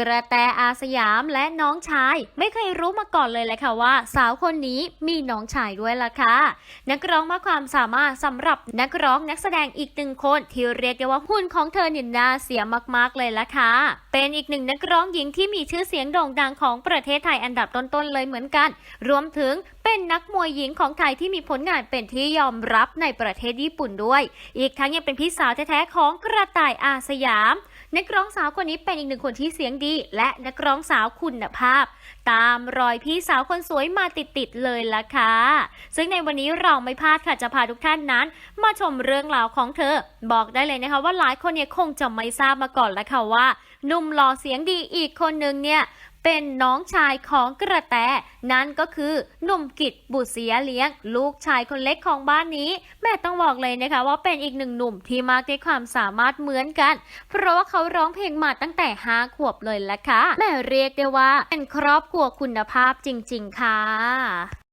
กระแตอาสยามและน้องชายไม่เคยรู้มาก่อนเลยแหละค่ะว่า สาวคนนี้มีน้องชายด้วยล่ะค่ะนักร้องมากความสามารถสำหรับนักร้องนักแสดงอีกหนึ่งคนที่เรียกได้ว่าหุ่นของเธอเนี่ยน่าเสียมากๆเลยล่ะค่ะเป็นอีกหนึ่งนักร้องหญิงที่มีชื่อเสียงโด่งดังของประเทศไทยอันดับต้นๆเลยเหมือนกัน รวมถึงเป็นนักมวยหญิงของไทยที่มีผลงานเป็นที่ยอมรับในประเทศญี่ปุ่นด้วย อีกทั้งยังเป็นพี่สาวแท้ๆของกระต่ายอาสยาม นักร้องสาวคนนี้เป็นอีกหนึ่งคนที่เสียงดี และนักร้องสาวคุณภาพ ตามรอยพี่สาวคนสวยมาติดๆเลยล่ะค่ะ ซึ่งในวันนี้เราไม่พลาดค่ะจะพาทุกท่านนั้น มาชมเรื่องราวของเธอ บอกได้เลยนะคะว่าหลายคนเนี่ยคงจะไม่ทราบมาก่อนแล้วค่ะว่าหนุ่มหล่อเสียงดีอีกคนนึงเนี่ย เป็นน้องชายของกระแต นั่นก็คือหนุ่มกิจบุตรเสียเลี้ยง ลูกชายคนเล็กของบ้านนี้ แม่ต้องบอกเลยนะคะว่าเป็นอีกหนึ่งหนุ่มที่มากด้วยความสามารถเหมือนกัน เพราะว่าเขาร้องเพลงมาตั้งแต่ห้าขวบเลยละค่ะแม่เรียกได้ว่าเป็นครอบครัวคุณภาพจริง ๆ ค่ะ